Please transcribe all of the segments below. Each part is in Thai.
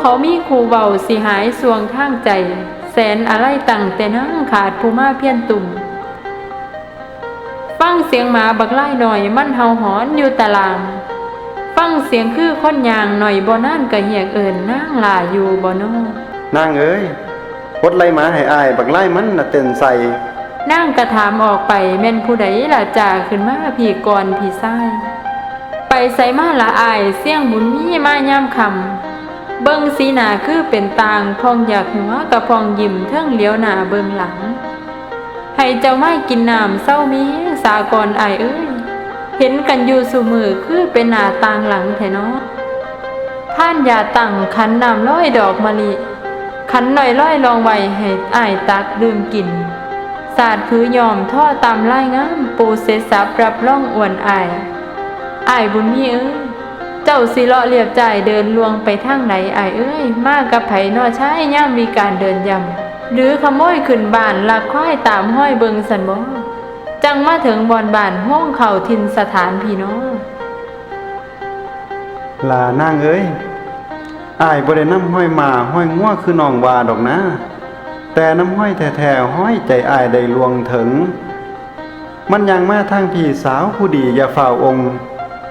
เขามีครูเบาสิหายสวงทางใจ แสนอะไรตั้งแต่นั่งขาดผู้มาเพี้ยนตุ่มฟังเสียงหมาบักไล่หน่อยมันเห่าหอนอยู่ตาราง ฟังเสียงคือคนยางหน่อยบ่นั่นกะเหียกเอิญนางลาอยู่บ่นอนางเอ้ยพดไล่หมาให้อาย บักไล่มันน่ะเต้นใส่นางกระถามออกไปแม่นผู้ใดล่ะจ่าขึ้นมาพี่ก่อนพี่ซ้ายไปใส่มาละอายเสียงบุญมีมายามคำ เบิ่งสีหน้าคือเป็นตางพองอยากหัวกับพองยิ้มเทิงเหลียวหน้าเบิ่งหลัง ให้เจ้าไม่กินน้ำเศร้ามีห้งสากรอายเอ้ย เห็นกันอยู่สุมือคือเป็นหน้าต่างหลังแท้เนาะท่านอย่าตั้งขันน้ำร้อยดอกมะลิขันหน่อยร้อยลองไว้ให้อายตักดื่มกินศาสตร์ผือยอมท่อตามไล่งามปูเสสับรับร่องอวนอายอายบุญมีเอ้ย เจ้าสิเลาะเรียบใจเดินลวงไปทางไหนไอเอ้ย มากับไผนอใช้ย่ามมีการเดินยำหรือขโมยขึ้นบ้านลักควายตามห้อยเบิงสันบ่จังมาถึงบอนบ้านห้องเข่าทินสถานพี่น้องลานางเอ้ยอายบ่ได้น้ำห้อยมาห้อยงัวคือน้องวาดอกนะ แต่น้ำห้อยแท้ๆห้อยใจอายได้ลวงถึง มันยังมาทางพี่สาวผู้ดีอย่าฝ่าองค์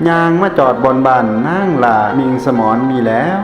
ยางมาจอดบอนบ้านนางลามิงสมอนมีแล้ว